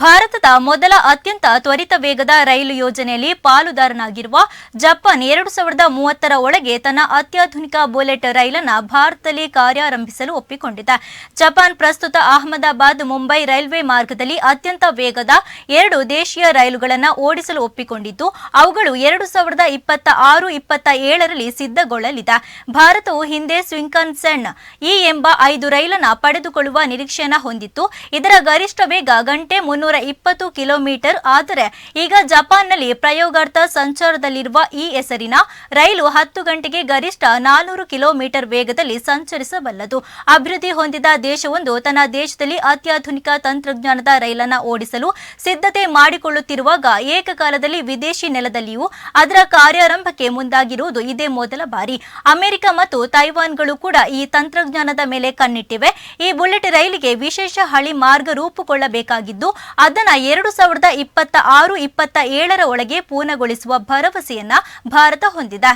ಭಾರತದ ಮೊದಲ ಅತ್ಯಂತ ತ್ವರಿತ ವೇಗದ ರೈಲು ಯೋಜನೆಯಲ್ಲಿ ಪಾಲುದಾರನಾಗಿರುವ ಜಪಾನ್ ಎರಡು ಸಾವಿರದ ಮೂವತ್ತರ ಒಳಗೆ ತನ್ನ ಅತ್ಯಾಧುನಿಕ ಬುಲೆಟ್ ರೈಲನ್ನು ಭಾರತದಲ್ಲಿ ಕಾರ್ಯಾರಂಭಿಸಲು ಒಪ್ಪಿಕೊಂಡಿದೆ. ಜಪಾನ್ ಪ್ರಸ್ತುತ ಅಹಮದಾಬಾದ್, ಮುಂಬೈ ರೈಲ್ವೆ ಮಾರ್ಗದಲ್ಲಿ ಅತ್ಯಂತ ವೇಗದ ಎರಡು ದೇಶೀಯ ರೈಲುಗಳನ್ನು ಓಡಿಸಲು ಒಪ್ಪಿಕೊಂಡಿದ್ದು, ಅವುಗಳು ಎರಡು ಸಾವಿರದ ಇಪ್ಪತ್ತ ಆರು, ಇಪ್ಪತ್ತ ಏಳರಲ್ಲಿ ಸಿದ್ಧಗೊಳ್ಳಲಿದೆ. ಭಾರತವು ಹಿಂದೆ ಸ್ವಿಂಕನ್ಸೆನ್ ಇ ಎಂಬ ಐದು ರೈಲನ್ನು ಪಡೆದುಕೊಳ್ಳುವ ನಿರೀಕ್ಷೆಯನ್ನು ಹೊಂದಿತ್ತು. ಇದರ ಗರಿಷ್ಠ ವೇಗ ಗಂಟೆ ಮುನ್ನೂರ ಇಪ್ಪತ್ತು ಕಿಲೋಮೀಟರ್. ಆದರೆ ಈಗ ಜಪಾನ್ನಲ್ಲಿ ಪ್ರಯೋಗಾರ್ಥ ಸಂಚಾರದಲ್ಲಿರುವ ಈ ಹೆಸರಿನ ರೈಲು ಹತ್ತು ಗಂಟೆಗೆ ಗರಿಷ್ಠ ನಾನೂರು ಕಿಲೋಮೀಟರ್ ವೇಗದಲ್ಲಿ ಸಂಚರಿಸಬಲ್ಲದು. ಅಭಿವೃದ್ಧಿ ಹೊಂದಿದ ದೇಶವೊಂದು ತನ್ನ ದೇಶದಲ್ಲಿ ಅತ್ಯಾಧುನಿಕ ತಂತ್ರಜ್ಞಾನದ ರೈಲನ್ನು ಓಡಿಸಲು ಸಿದ್ಧತೆ ಮಾಡಿಕೊಳ್ಳುತ್ತಿರುವಾಗ ಏಕಕಾಲದಲ್ಲಿ ವಿದೇಶಿ ನೆಲದಲ್ಲಿಯೂ ಅದರ ಕಾರ್ಯಾರಂಭಕ್ಕೆ ಮುಂದಾಗಿರುವುದು ಇದೇ ಮೊದಲ ಬಾರಿ. ಅಮೆರಿಕ ಮತ್ತು ತೈವಾನ್ಗಳು ಕೂಡ ಈ ತಂತ್ರಜ್ಞಾನದ ಮೇಲೆ ಕಣ್ಣಿಟ್ಟಿವೆ. ಈ ಬುಲೆಟ್ ರೈಲಿಗೆ ವಿಶೇಷ ಹಳಿ ಮಾರ್ಗ ರೂಪುಗೊಳ್ಳಬೇಕಾಗಿದ್ದು ಅದನ್ನ ಎರಡು ಸಾವಿರದ ಇಪ್ಪತ್ತ ಆರು ಇಪ್ಪತ್ತ ಏಳರ ಒಳಗೆ ಪೂರ್ಣಗೊಳಿಸುವ ಭರವಸೆಯನ್ನ ಭಾರತ ಹೊಂದಿದೆ.